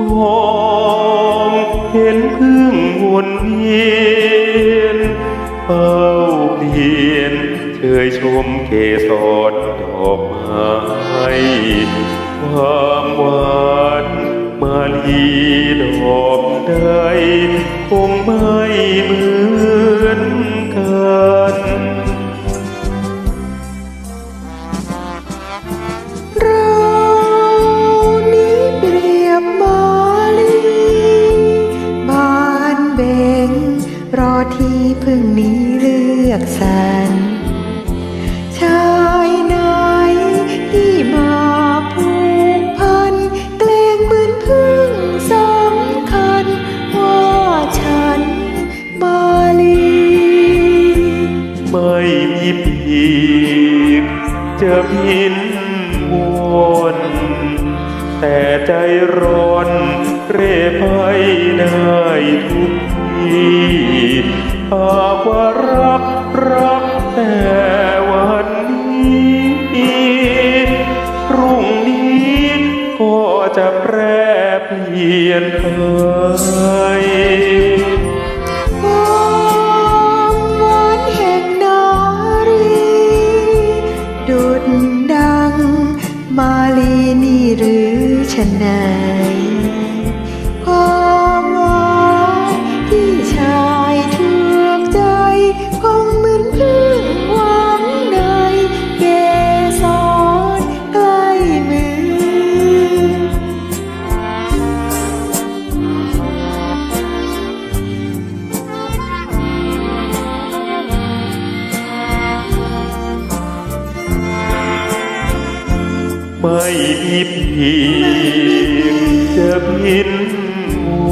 มองเห็นพึ่งวนเวียนเฝ้าเปลี่ยนเชยชมเกสรดอกไม้ความหวานมาลีดอกใดคงไม่เหมือน ที่พึ่งนี้เลือกสรรชายไหนที่มาผูกพันเกรงเหมือนพึ่งสำคัญ ว่าฉันมาลี ไม่มีปีกจะบินวนแต่ใจร้อนเร่ไปได้ทุก หากว่ารักรักแต่วันนี้ พรุ่งนี้ก็จะแปรเปลี่ยนไปความหวานแห่งนารีดุดดังมาลีนี่หรือชนไหน ไม่มีปีกจะบิน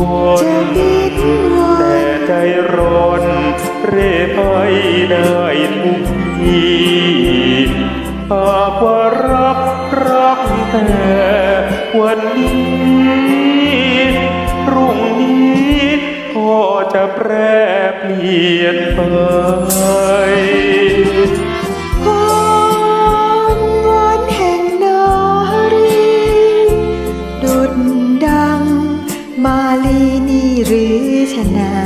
วจะนบินวนแต่ใจร้อนเร่ไปได้ทุกทีหากว่ารักรักแต่วันนี้พรุ่งนี้ก็จะแปรเปลี่ยนไป ดั